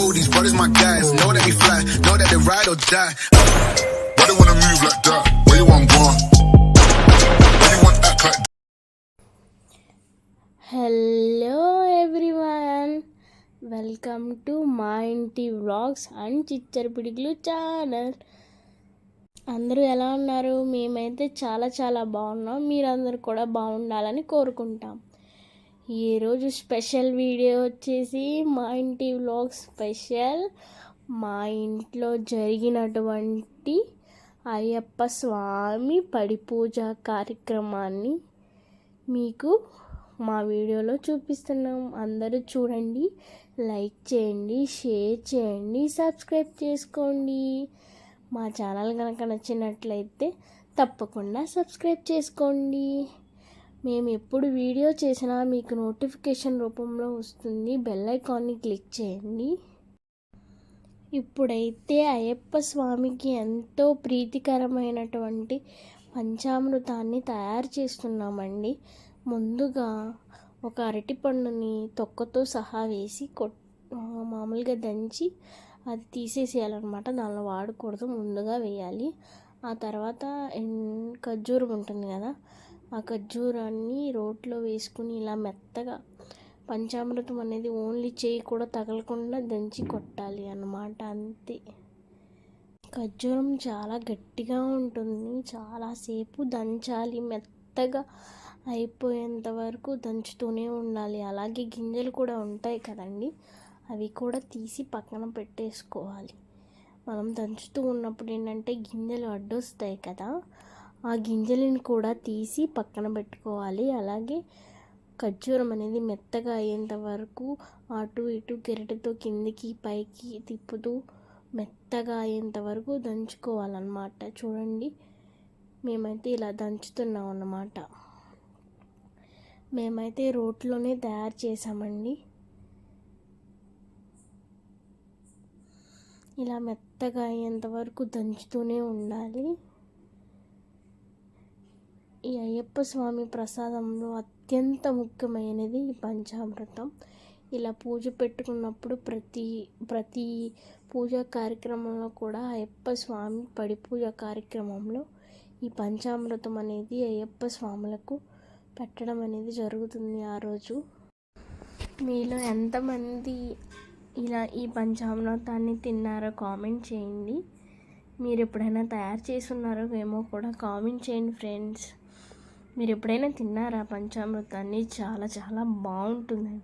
know these brothers my guys. Know that we fly, know that they ride or die. Why they wanna move like that? Where you want gone? Where you want act like hello everyone welcome to మా ఇంటి vlogs and Chichchar Pidigulu channel అందరూ ఎలా ఉన్నారు మేమైతే చాలా చాలా బాగున్నాం మీరందరూ కూడా బాగుండాలని కోరుకుంటాం ఈరోజు స్పెషల్ వీడియో వచ్చేసి మా ఇంటి వ్లాగ్ స్పెషల్. మా ఇంట్లో జరిగినటువంటి అయ్యప్ప స్వామి పడి పూజ కార్యక్రమాన్ని మీకు మా వీడియోలో చూపిస్తున్నాం. అందరూ చూడండి లైక్ చేయండి షేర్ చేయండి సబ్స్క్రైబ్ చేసుకోండి. మా ఛానల్ కనుక నచ్చినట్లయితే తప్పకుండా సబ్స్క్రైబ్ చేసుకోండి. మేము ఎప్పుడు వీడియో చేసినా మీకు నోటిఫికేషన్ రూపంలో వస్తుంది. బెల్ ఐకాన్ని క్లిక్ చేయండి. ఇప్పుడైతే అయ్యప్ప స్వామికి ఎంతో ప్రీతికరమైనటువంటి పంచామృతాన్ని తయారు చేస్తున్నామండి. ముందుగా ఒక అరటిపండుని తొక్కతో సహా వేసి కొట్ మామూలుగా దంచి అది తీసేసేయాలన్నమాట. దానిలో వాడకూడదు ముందుగా వేయాలి. ఆ తర్వాత ఎన్- ఖర్జూరం ఉంటుంది కదా ఆ ఖర్జూరాన్ని రోట్లో వేసుకుని ఇలా మెత్తగా పంచామృతం అనేది ఓన్లీ చేయి కూడా తగలకుండా దంచి కొట్టాలి అన్నమాట అంతే. ఖర్జూరం చాలా గట్టిగా ఉంటుంది. చాలాసేపు దంచాలి. మెత్తగా అయిపోయేంత వరకు దంచుతూనే ఉండాలి. అలాగే గింజలు కూడా ఉంటాయి కదండి అవి కూడా తీసి పక్కన పెట్టేసుకోవాలి. మనం దంచుతూ ఉన్నప్పుడు ఏంటంటే గింజలు అడ్డొస్తాయి కదా ఆ గింజలను కూడా తీసి పక్కన పెట్టుకోవాలి. అలాగే ఖర్జూరం అనేది మెత్తగా అయ్యేంత వరకు అటు ఇటు కెరటితో కిందికి పైకి తిప్పుతూ మెత్తగా అయ్యేంత వరకు దంచుకోవాలన్నమాట. చూడండి మేమైతే ఇలా దంచుతున్నాం అన్నమాట. మేమైతే రోట్లోనే తయారు చేసామండి ఇలా మెత్తగా అయ్యేంత వరకు దంచుతూనే ఉండాలి. ఈ అయ్యప్ప స్వామి ప్రసాదంలో అత్యంత ముఖ్యమైనది ఈ పంచామృతం. ఇలా పూజ పెట్టుకున్నప్పుడు ప్రతి ప్రతి పూజా కార్యక్రమంలో కూడా అయ్యప్ప స్వామి పడి పూజ కార్యక్రమంలో ఈ పంచామృతం అనేది అయ్యప్ప స్వాములకు పెట్టడం అనేది జరుగుతుంది ఆ రోజు. మీలో ఎంతమంది ఇలా ఈ పంచామృతాన్ని తిన్నారో కామెంట్ చేయండి. మీరు ఎప్పుడైనా తయారు చేసి ఉన్నారో ఏమో కూడా కామెంట్ చేయండి ఫ్రెండ్స్. మీరు ఎప్పుడైనా తిన్నారా పంచామృతాన్ని? చాలా చాలా బాగుంటుంది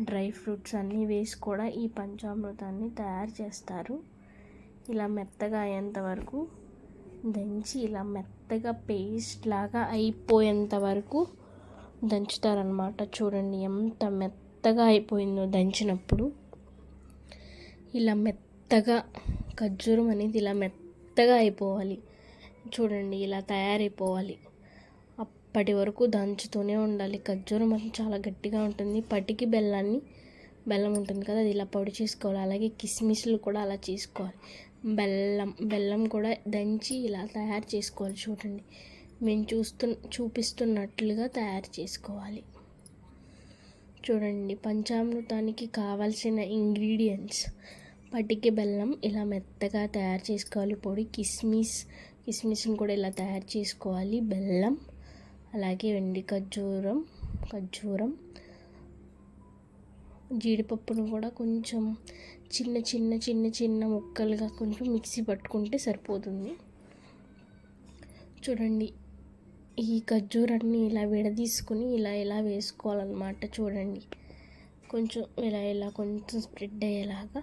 డ్రై ఫ్రూట్స్ అన్నీ వేసి కూడా ఈ పంచామృతాన్ని తయారు చేస్తారు. ఇలా మెత్తగా అయ్యేంత వరకు దంచి ఇలా మెత్తగా పేస్ట్ లాగా అయిపోయేంత వరకు దంచుతారనమాట చూడండి ఎంత మెత్తగా అయిపోయిందో దంచినప్పుడు. ఇలా మెత్తగా ఖర్జూరం అనేది ఇలా మెత్తగా అయిపోవాలి. చూడండి ఇలా తయారైపోవాలి. పటి వరకు దంచుతూనే ఉండాలి. ఖర్జూరం అది చాలా గట్టిగా ఉంటుంది. పటికి బెల్లాన్ని బెల్లం ఉంటుంది కదా అది ఇలా పొడి చేసుకోవాలి. అలాగే కిస్మిస్లు కూడా అలా చేసుకోవాలి. బెల్లం బెల్లం కూడా దంచి ఇలా తయారు చేసుకోవాలి. చూడండి మేము చూస్తు చూపిస్తున్నట్లుగా తయారు చేసుకోవాలి. చూడండి పంచామృతానికి కావాల్సిన ఇంగ్రీడియంట్స్. పటికి బెల్లం ఇలా మెత్తగా తయారు చేసుకోవాలి. పొడి కిస్మిస్ కిస్మిస్ని కూడా ఇలా తయారు చేసుకోవాలి. బెల్లం అలాగే వెండి ఖర్జూరం ఖర్జూరం జీడిపప్పును కూడా కొంచెం చిన్న చిన్న చిన్న చిన్న ముక్కలుగా కొంచెం మిక్సీ పట్టుకుంటే సరిపోతుంది. చూడండి ఈ ఖర్జూరాన్ని ఇలా విడదీసుకుని ఇలా ఇలా వేసుకోవాలన్నమాట చూడండి. కొంచెం ఇలా ఇలా కొంచెం స్ప్రెడ్ అయ్యేలాగా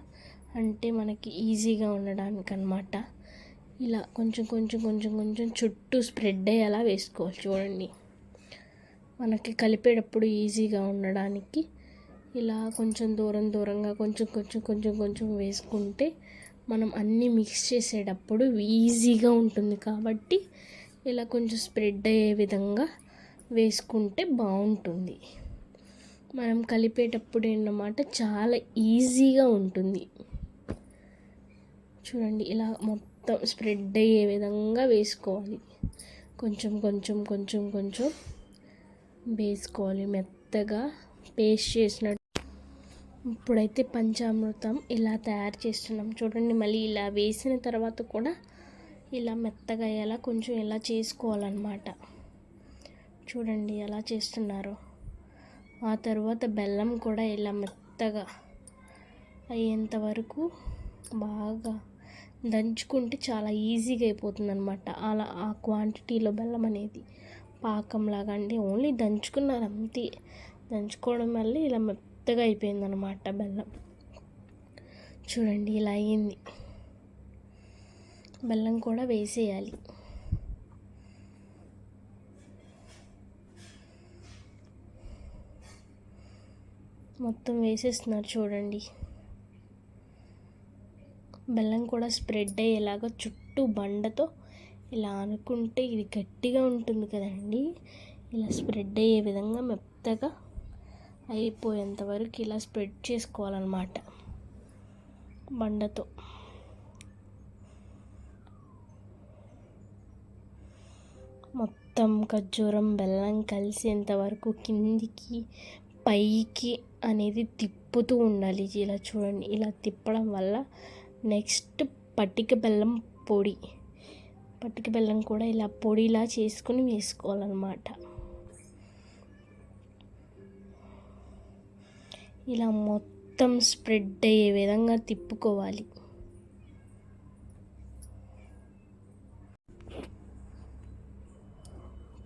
అంటే మనకి ఈజీగా ఉండడానికి అనమాట ఇలా కొంచెం కొంచెం కొంచెం కొంచెం చుట్టూ స్ప్రెడ్ అయ్యేలా వేసుకోవాలి చూడండి. మనకి కలిపేటప్పుడు ఈజీగా ఉండడానికి ఇలా కొంచెం దూరం దూరంగా కొంచెం కొంచెం కొంచెం కొంచెం వేసుకుంటే మనం అన్నీ మిక్స్ చేసేటప్పుడు ఈజీగా ఉంటుంది కాబట్టి ఇలా కొంచెం స్ప్రెడ్ అయ్యే విధంగా వేసుకుంటే బాగుంటుంది. మనం కలిపేటప్పుడు ఏంటన్నమాట? చాలా ఈజీగా ఉంటుంది. చూడండి ఇలా మొత్తం మొత్తం స్ప్రెడ్ అయ్యే విధంగా వేసుకోవాలి. కొంచెం కొంచెం కొంచెం కొంచెం వేసుకోవాలి. మెత్తగా పేస్ట్ చేసినట్టు ఇప్పుడైతే పంచామృతం ఇలా తయారు చేస్తున్నాం. చూడండి మళ్ళీ ఇలా వేసిన తర్వాత కూడా ఇలా మెత్తగా అయ్యేలా కొంచెం ఇలా చేసుకోవాలన్నమాట. చూడండి ఎలా చేస్తున్నారు. ఆ తర్వాత బెల్లం కూడా ఇలా మెత్తగా అయ్యేంత వరకు బాగా దంచుకుంటే చాలా ఈజీగా అయిపోతుంది అనమాట అలా ఆ క్వాంటిటీలో బెల్లం అనేది పాకంలాగా అంటే ఓన్లీ దంచుకున్నారు అంతే. దంచుకోవడం వల్ల ఇలా మెత్తగా అయిపోయిందనమాట బెల్లం. చూడండి ఇలా అయ్యింది బెల్లం కూడా వేసేయాలి. మొత్తం వేసేస్తున్నారు చూడండి. బెల్లం కూడా స్ప్రెడ్ అయ్యేలాగా చుట్టూ బండతో ఇలా అనుకుంటే ఇది గట్టిగా ఉంటుంది కదండి. ఇలా స్ప్రెడ్ అయ్యే విధంగా మెత్తగా అయిపోయేంత వరకు ఇలా స్ప్రెడ్ చేసుకోవాలన్నమాట బండతో. మొత్తం ఖర్జూరం బెల్లం కలిసేంత వరకు కిందికి పైకి అనేది తిప్పుతూ ఉండాలి. ఇలా చూడండి ఇలా తిప్పడం వల్ల నెక్స్ట్ పట్టిక బెల్లం పొడి. పట్టిక బెల్లం కూడా ఇలా పొడిలా చేసుకుని వేసుకోవాలన్నమాట. ఇలా మొత్తం స్ప్రెడ్ అయ్యే విధంగా తిప్పుకోవాలి.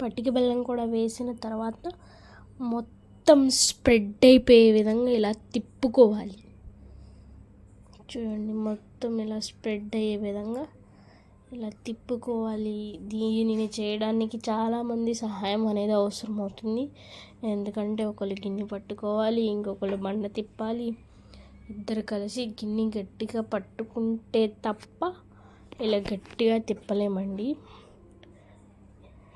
పట్టిక బెల్లం కూడా వేసిన తర్వాత మొత్తం స్ప్రెడ్ అయిపోయే విధంగా ఇలా తిప్పుకోవాలి. చూడండి మొత్తం ఇలా స్ప్రెడ్ అయ్యే విధంగా ఇలా తిప్పుకోవాలి. దీనిని చేయడానికి చాలామంది సహాయం అనేది అవసరం అవుతుంది. ఎందుకంటే ఒకళ్ళు గిన్నె పట్టుకోవాలి ఇంకొకళ్ళు బండ తిప్పాలి. ఇద్దరు కలిసి గిన్నె గట్టిగా పట్టుకుంటే తప్ప ఇలా గట్టిగా తిప్పలేమండి.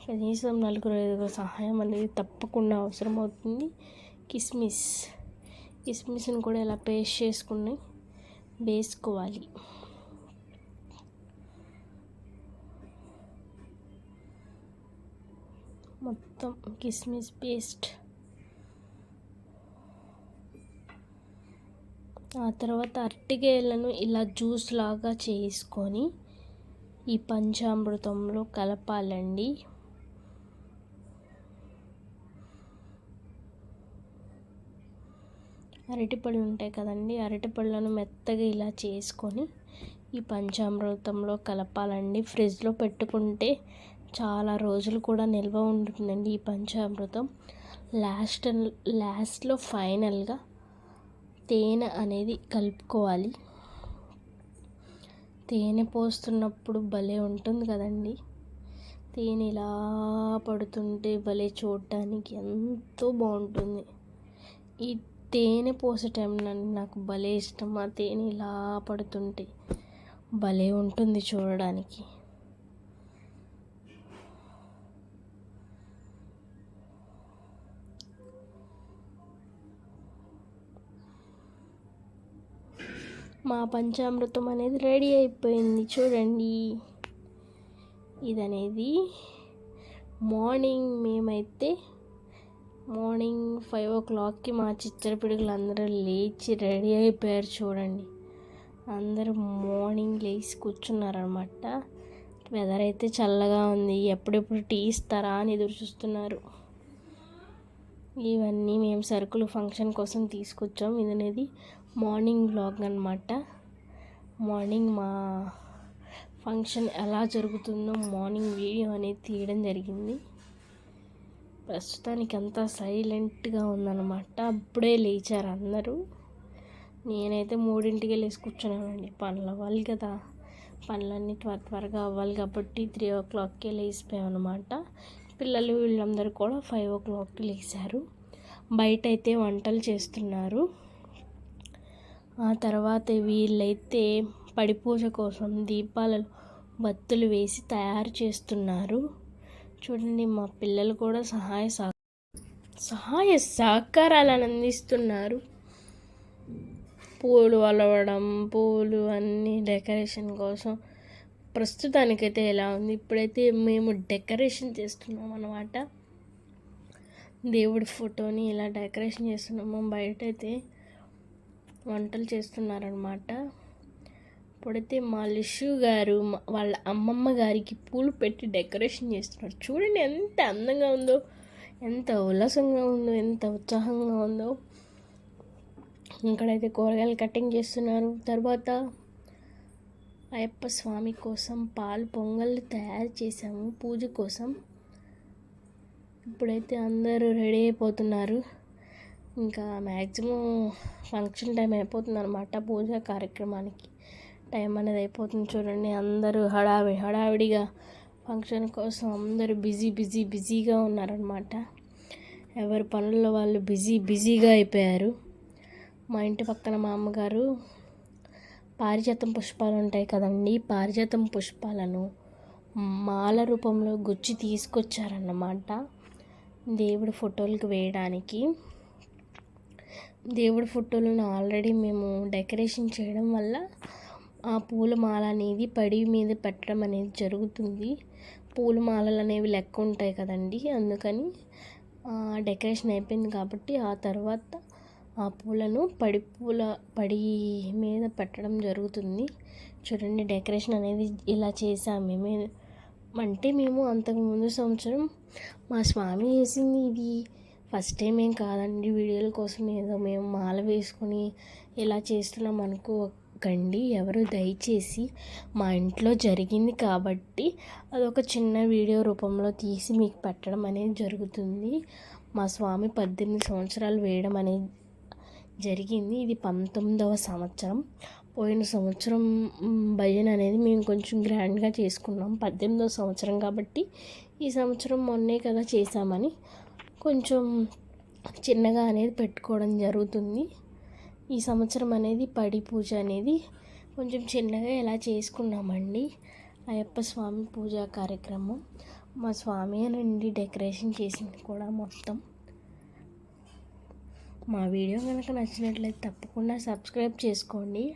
కనీసం నలుగురు ఐదుగురు సహాయం అనేది తప్పకుండా అవసరం అవుతుంది. కిస్మిస్ కిస్మిస్ని కూడా ఇలా పేస్ట్ చేసుకుని వేసుకోవాలి. మొత్తం కిస్మిస్ పేస్ట్. ఆ తర్వాత అరటికాయలను ఇలా జ్యూస్ లాగా చేసుకొని ఈ పంచామృతంలో కలపాలండి. అరటిపళ్ళు ఉంటాయి కదండి అరటిపళ్ళను మెత్తగా ఇలా చేసుకొని ఈ పంచామృతంలో కలపాలండి. ఫ్రిడ్జ్లో పెట్టుకుంటే చాలా రోజులు కూడా నిల్వ ఉంటుందండి ఈ పంచామృతం. లాస్ట్ లాస్ట్లో ఫైనల్గా తేనె అనేది కలుపుకోవాలి. తేనె పోస్తున్నప్పుడు భలే ఉంటుంది కదండి. తేనె ఇలా పడుతుంటే భలే చూడటానికి ఎంతో బాగుంటుంది. ఈ తేనె పోసే టైంలో నాకు భలే ఇష్టం ఆ తేనె ఇలా పడుతుంటే. భలే ఉంటుంది చూడడానికి. మా పంచామృతం అనేది రెడీ అయిపోయింది చూడండి. ఇదనేది మార్నింగ్ మేమైతే మార్నింగ్ ఫైవ్ ఓ క్లాక్కి మా చిచ్చరపిడుగులు అందరూ లేచి రెడీ అయిపోయారు చూడండి. అందరూ మార్నింగ్ లేచి కూర్చున్నారనమాట వెదర్ అయితే చల్లగా ఉంది. ఎప్పుడెప్పుడు టీ ఇస్తారా అని ఎదురు చూస్తున్నారు. ఇవన్నీ మేము సరుకులు ఫంక్షన్ కోసం తీసుకొచ్చాం. ఇది అనేది మార్నింగ్ బ్లాగ్ అనమాట మార్నింగ్ మా ఫంక్షన్ ఎలా జరుగుతుందో మార్నింగ్ వీడియో అనేది తీయడం జరిగింది. ప్రస్తుతానికి అంతా సైలెంట్గా ఉందన్నమాట. అప్పుడే లేచారు అందరూ. నేనైతే మూడింటికి వెళ్ళేసి కూర్చున్నానండి. పనులు అవ్వాలి కదా. పనులన్నీ త్వర త్వరగా అవ్వాలి కాబట్టి త్రీ ఓ క్లాక్కే లేచిపోయాం అనమాట పిల్లలు వీళ్ళందరూ కూడా ఫైవ్ ఓ క్లాక్కి లేచారు. బయట అయితే వంటలు చేస్తున్నారు. ఆ తర్వాత వీళ్ళైతే పడిపూజ కోసం దీపాలలో బత్తులు వేసి తయారు చేస్తున్నారు. చూడండి మా పిల్లలు కూడా సహాయ సహ సహాయ సహకారాలను అందిస్తున్నారు. పూలు అలవడం పూలు అన్నీ డెకరేషన్ కోసం ప్రస్తుతానికైతే ఎలా ఉంది? ఇప్పుడైతే మేము డెకరేషన్ చేస్తున్నాం అన్నమాట. దేవుడి ఫోటోని ఇలా డెకరేషన్ చేస్తున్నాము. బయట అయితే వంటలు చేస్తున్నారనమాట ఇప్పుడైతే మా లిషు గారు వాళ్ళ అమ్మమ్మ గారికి పూలు పెట్టి డెకరేషన్ చేస్తున్నారు. చూడండి ఎంత అందంగా ఉందో ఎంత ఉల్లాసంగా ఉందో ఎంత ఉత్సాహంగా ఉందో. ఇక్కడైతే కూరగాయలు కటింగ్ చేస్తున్నారు. తర్వాత అయ్యప్ప స్వామి కోసం పాలు పొంగల్ తయారు చేసాము పూజ కోసం. ఇప్పుడైతే అందరూ రెడీ అయిపోతున్నారు. ఇంకా మ్యాక్సిమం ఫంక్షన్ టైం అయిపోతుంది అనమాట పూజా కార్యక్రమానికి. టైం అనేది అయిపోతుంది చూడండి. అందరూ హడావిడి హడావిడిగా ఫంక్షన్ కోసం అందరూ బిజీ బిజీ బిజీగా ఉన్నారనమాట ఎవరి పనుల్లో వాళ్ళు బిజీ బిజీగా అయిపోయారు. మా ఇంటి పక్కన మా అమ్మగారు పారిజాతం పుష్పాలు ఉంటాయి కదండి. పారిజాతం పుష్పాలను మాల రూపంలో గుచ్చి తీసుకొచ్చారన్నమాట. దేవుడి ఫోటోలకు వేయడానికి. దేవుడి ఫోటోలను ఆల్రెడీ మేము డెకరేషన్ చేయడం వల్ల ఆ పూలమాల అనేది పడి మీద పెట్టడం అనేది జరుగుతుంది. పూలమాలలు అనేవి లెక్క ఉంటాయి కదండి. అందుకని డెకరేషన్ అయిపోయింది కాబట్టి ఆ తర్వాత ఆ పూలను పడి పూల పడి మీద పెట్టడం జరుగుతుంది. చూడండి డెకరేషన్ అనేది ఇలా చేసాము మేము. అంటే మేము అంతకు ముందు సంవత్సరం మా స్వామి చేసింది ఇది. ఫస్ట్ టైం ఏం కాదండి వీడియోల కోసం ఏదో మేము మాల వేసుకొని ఇలా చేస్తున్నాం అనుకో కండి ఎవరు దయచేసి మా ఇంట్లో జరిగింది కాబట్టి అదొక చిన్న వీడియో రూపంలో తీసి మీకు పెట్టడం అనేది జరుగుతుంది. మా స్వామి పద్దెనిమిది సంవత్సరాలు వేయడం అనేది జరిగింది. ఇది పంతొమ్మిదవ సంవత్సరం. పోయిన సంవత్సరం భజన అనేది మేము కొంచెం గ్రాండ్గా చేసుకున్నాం. పద్దెనిమిదవ సంవత్సరం కాబట్టి ఈ సంవత్సరం మొన్నే కదా చేసామని కొంచెం చిన్నగా అనేది పెట్టుకోవడం జరుగుతుంది. ఈ సంవత్సరం అనేది పడి పూజ అనేది కొంచెం చిన్నగా ఎలా చేసుకున్నామండి? అయ్యప్ప స్వామి పూజా కార్యక్రమం. మా స్వామి నుండి డెకరేషన్ చేసింది కూడా మొత్తం. మా వీడియో కనుక నచ్చినట్లయితే తప్పకుండా సబ్స్క్రైబ్ చేసుకోండి.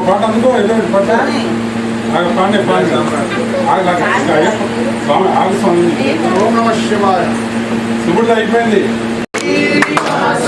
ఇంకో పాట అందుకో ఏదో పాట. ఆగ పాండే పాండే. ఆగ ఆగ, ఇంకా అయ్యప్ప. స్వామి ఆగు స్వామి. ఓం నమ శివాయ. శుభ్రత అయిపోయింది. శ్రీనివాస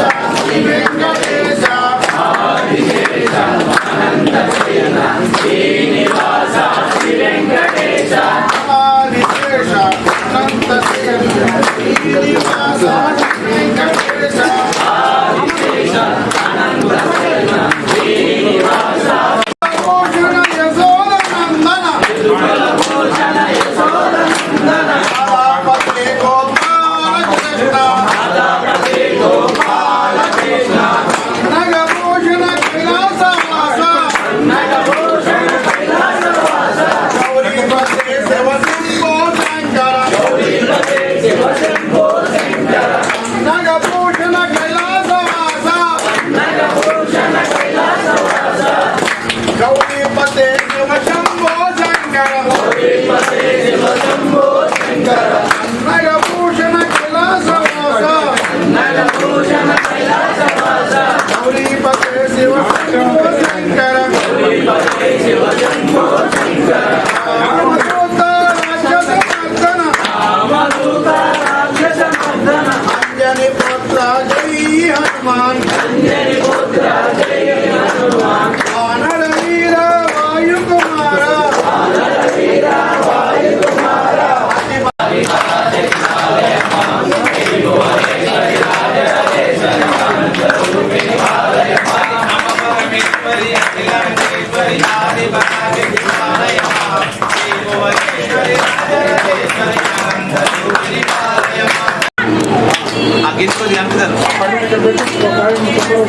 ఇక్కడ పెట్టి ఒక కాయ ముక్కలు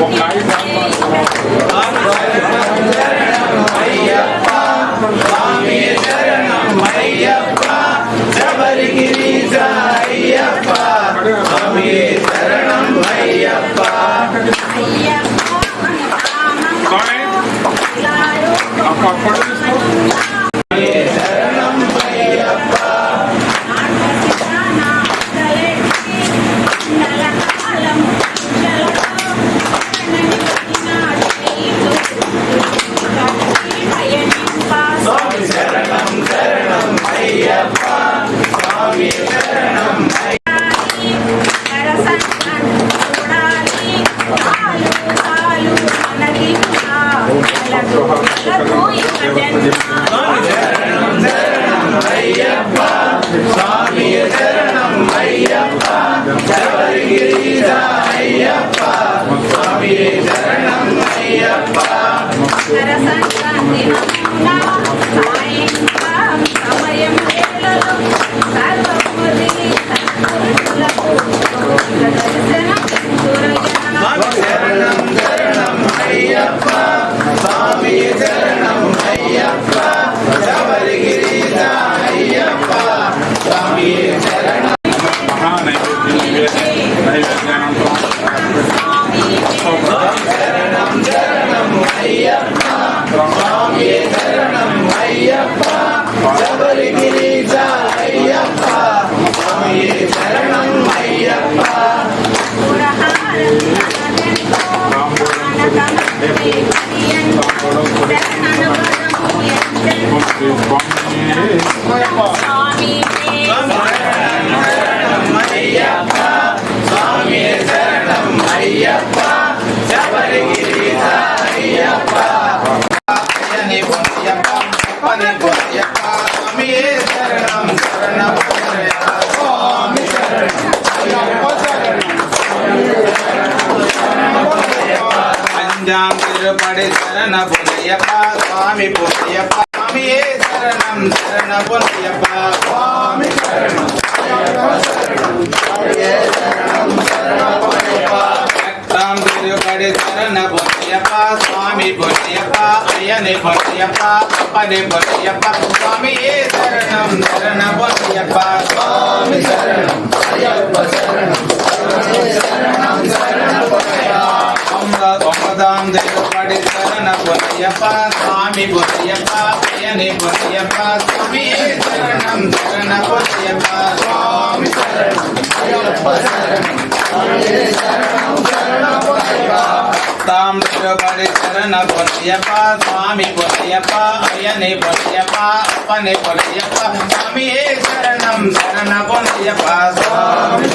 ఒక కాయ அஞ்சாம் திருப்படி சரண புனையப்பா சுவாமி புனையப்பா சுவாமியே சரணம் சரண புனையப்பா சுவாமி சரணம் எட்டாம் திருப்படி சரண புனையப்பா சுவாமி புனையப்பா ஐயனை புனையப்பா அப்பனை புனையப்பா சுவாமியே சரணம் சரண புனையப்பா சுவாமி சரணம் ஒன்பதாம் திருப்படி சரண புனையப்ப சுவாமி புனையப்ப பயனி புனையப்ப சுவாமி சரணம் சரண புனையப்ப சுவாமி தாம் திருப்படி சரண புனையப்ப சுவாமி புனையப்ப அயனி புனையப்ப அப்பனை புனையப்ப சுவாமியே சரணம் சரண புனையப்ப சுவாமி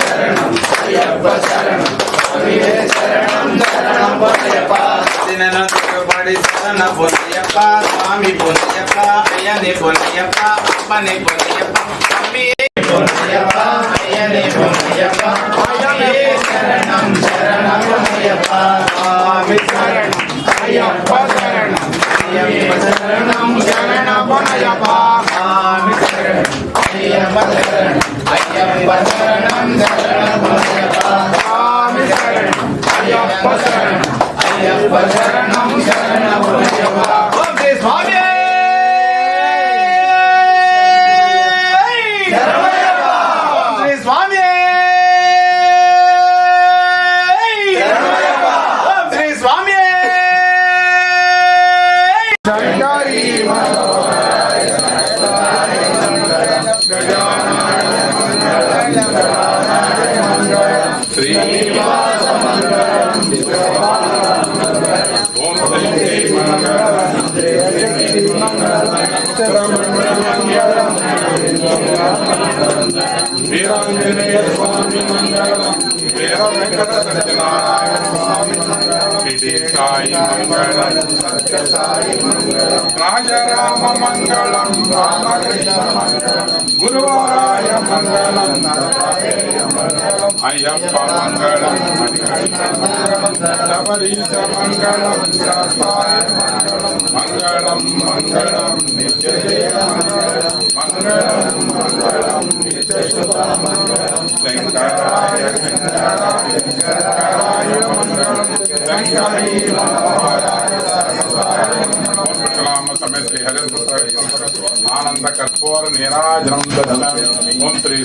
சரணம் போதையப்பா தினம் திருப்படி சரண போதையப்பா சுவாமி போதையப்பா ஐயனே போதையப்பா அம்மனே போதையப்பா அம்மியே போதையப்பா ஐயனே போதையப்பா ஐயே சரணம் சரணம் போதையப்பா சுவாமி சரணம் ஐயப்பா சரணம் ஐயப்பா சரணம் சரண போதையப்பா சுவாமி சரணம் ஐயப்பா சரணம் ஐயப்பா சரணம் சரண போதையப்பா சுவாமி சரணம் ஐயப்பா சாய் மங்களம் ராஜராம மங்களம் ராமகிருஷ்ண மங்களம் குருவாராய மங்களம் ஐயப்ப மங்களம் சபரீச மங்களம் சாய மங்களம் மங்களம் நிச்சய மங்களம் மங்களம் மங்களம் சங்கராய சங்கராய மங்களம் சங்கர ఆనంద కర్పూర నీరాజనం ఓం శ్రీ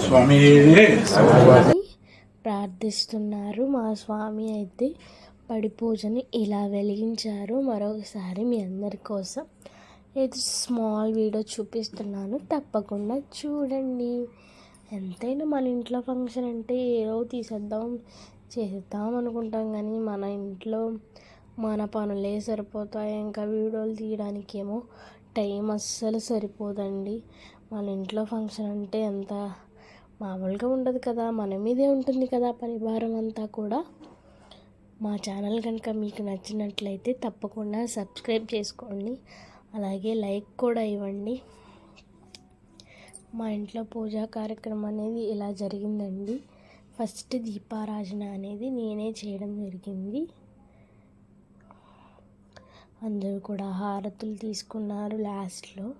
స్వామి ప్రార్థిస్తున్నారు మా స్వామి అయితే పడి పూజని ఇలా వెలిగించారు మరొకసారి మీ అందరి కోసం. ఇది స్మాల్ వీడియో చూపిస్తున్నాను. తప్పకుండా చూడండి. ఎంతైనా మన ఇంట్లో ఫంక్షన్ అంటే ఏదో తీసేద్దాం చేసేద్దాం అనుకుంటాం కానీ మన ఇంట్లో మన పనులే సరిపోతాయి. ఇంకా వీడియోలు తీయడానికేమో టైం అస్సలు సరిపోదండి. మన ఇంట్లో ఫంక్షన్ అంటే ఎంత మామూలుగా ఉండదు కదా. మన మీదే ఉంటుంది కదా పని భారం అంతా కూడా. మా ఛానల్ కనుక మీకు నచ్చినట్లయితే తప్పకుండా సబ్స్క్రైబ్ చేసుకోండి. అలాగే లైక్ కూడా ఇవ్వండి. మా ఇంట్లో పూజా కార్యక్రమం అనేది ఇలా జరిగిందండి. ఫస్ట్ దీపారాజన అనేది నేనే చేయడం జరిగింది. అందరూ కూడా హారతులు తీసుకున్నారు లాస్ట్లో.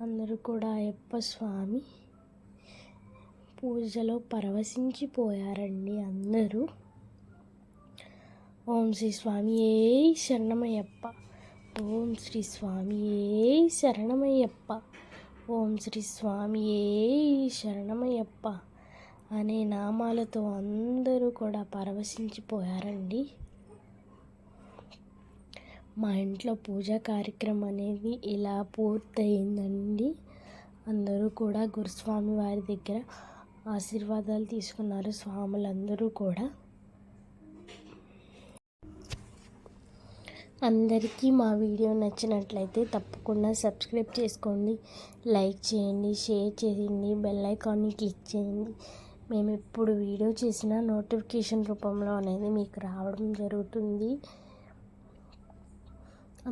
అందరూ కూడా అయ్యప్ప స్వామి పూజలో పరవశించిపోయారండి అందరూ. ఓం శ్రీ స్వామి. ఏ శరణమయ్యప్ప. ఓం శ్రీ స్వామి ఏ శరణమయ్యప్ప. ఓం శ్రీ స్వామి ఏ శరణమయ్యప్ప. అనే నామాలతో అందరూ కూడా పరవశించిపోయారండి. మా ఇంట్లో పూజా కార్యక్రమం అనేది ఇలా పూర్తయిందండి. అందరూ కూడా గురుస్వామి వారి దగ్గర ఆశీర్వాదాలు తీసుకున్నారు స్వాములందరూ కూడా. అందరికీ మా వీడియో నచ్చినట్లయితే తప్పకుండా సబ్స్క్రైబ్ చేసుకోండి. లైక్ చేయండి షేర్ చేయండి బెల్ ఐకాన్ని క్లిక్ చేయండి. మేము ఎప్పుడు వీడియో చేసినా నోటిఫికేషన్ రూపంలో అనేది మీకు రావడం జరుగుతుంది.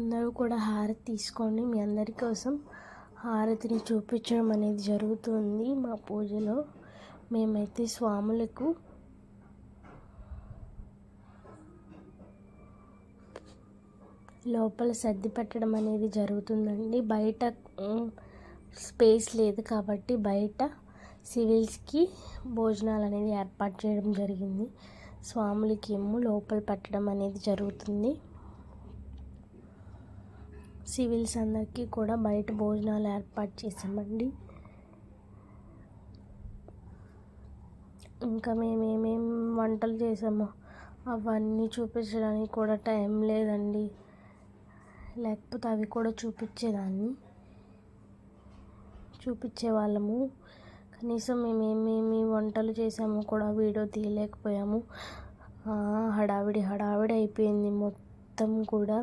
అందరూ కూడా హారతి తీసుకోండి. మీ అందరి కోసం హారతిని చూపించడం అనేది జరుగుతుంది మా పూజలో. మేమైతే స్వాములకు లోపల సర్ది పెట్టడం అనేది జరుగుతుందండి. బయట స్పేస్ లేదు కాబట్టి బయట సివిల్స్కి భోజనాలు అనేది ఏర్పాటు చేయడం జరిగింది. స్వాములకి ఏమో లోపల పెట్టడం అనేది జరుగుతుంది. సివిల్స్ అందరికీ కూడా బయట భోజనాలు ఏర్పాటు చేసామండి. ఇంకా మేము వంటలు చేసామో అవన్నీ చూపించడానికి కూడా టైం లేదండి. లేకపోతే అవి కూడా చూపించేదాన్ని. చూపించే వాళ్ళము కనీసం మేము ఏమేమి వంటలు చేసామో కూడా వీడియో తీయలేకపోయాము. హడావిడి హడావిడి అయిపోయింది మొత్తం కూడా.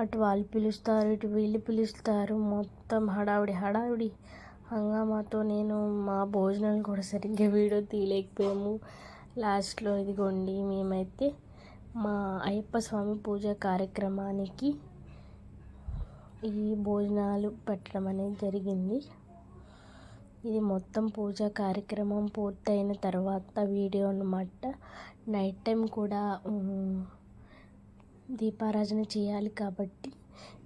అటు వాళ్ళు పిలుస్తారు ఇటు వీళ్ళు పిలుస్తారు. మొత్తం హడావిడి హడావిడి. హంగామాతో నేను మా భోజనాలు కూడా సరిగ్గా వీడియో తీయలేకపోయాము. లాస్ట్లో ఇదిగోండి మేమైతే మా అయ్యప్ప స్వామి పూజ కార్యక్రమానికి ఈ భోజనాలు పెట్టడం అనేది జరిగింది. ఇది మొత్తం పూజ కార్యక్రమం పూర్తయిన తర్వాత వీడియో అన్నమాట. నైట్ టైం కూడా దీపారాజన చేయాలి కాబట్టి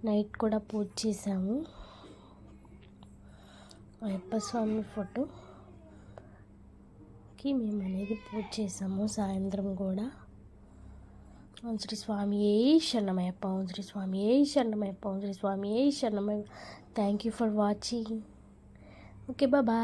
నైట్ కూడా పూజ చేసాము అయ్యప్ప స్వామి ఫోటోకి మేము అనేది పూజ చేసాము సాయంత్రం కూడా. ఓం శ్రీ స్వామి ఏ శరణమయ్యప్ప ఓం శ్రీ స్వామి ఏ శరణమయ్యప్ప ఓం శ్రీ స్వామి ఏ శరణమయ్య thank you for watching okay Baba